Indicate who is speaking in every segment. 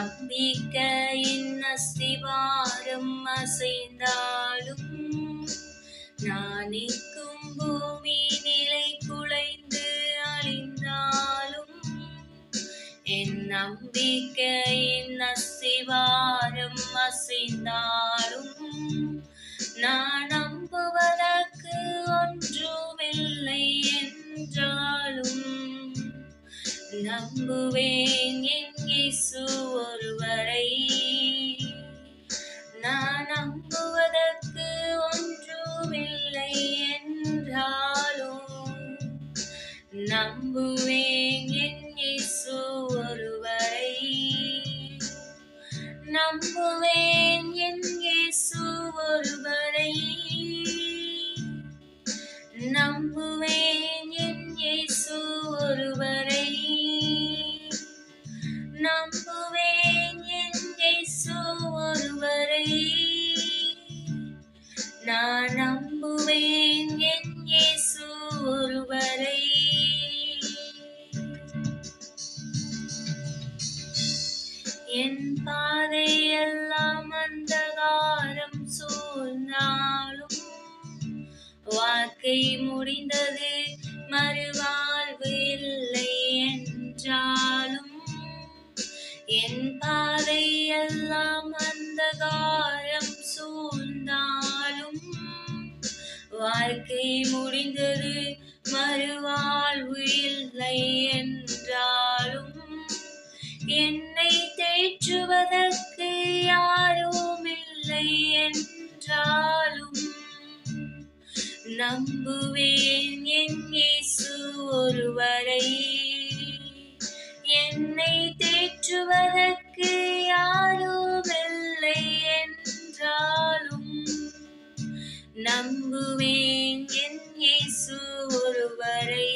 Speaker 1: அம்பிக்க என்ன சிவாரம் அசைந்தாலும் நான் நிற்கும் பூமி நிலை குலைந்து அழிந்தாலும் என் நம்பிக்க என்ன சிவாரம் அசைந்தாலும் நான் நம்புவதற்கு ஒன்றுமில்லை என்றாலும் நம்புவேன் என் நம்புவேன் என் இயேசு ஒருவரை. நம்புவேன் என் இயேசு ஒருவரை. நம்புவேன் என் இயேசு ஒருவரை. நான் நம்புவேன் என் இயேசு என் பாதையெல்லாம் அந்தகாரம் சூழ்ந்தாலும் வாழ்க்கை முடிந்தது மறுவாழ்வு இல்லை என்றாலும் என் பாதையெல்லாம் அந்தகாரம் சூழ்ந்தாலும் வாழ்க்கை முடிந்தது மறுவாழ்வு இல்லை என்றால் போற்றுவதற்கு யாரும் இல்லை என்றாலும் நம்புவேன் என் இயேசு ஒருவரை. என்னை தேற்றுவதற்கு யாரும் இல்லை என்றாலும் நம்புவேன் என் இயேசு ஒருவரை.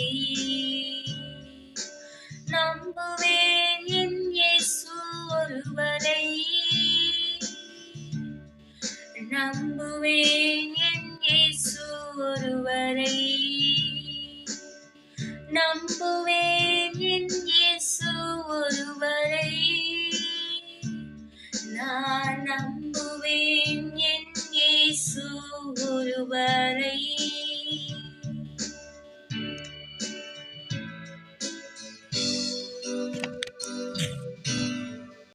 Speaker 1: நம்புவேன் என் இயேசு ஒருவரை. நம்புவேன்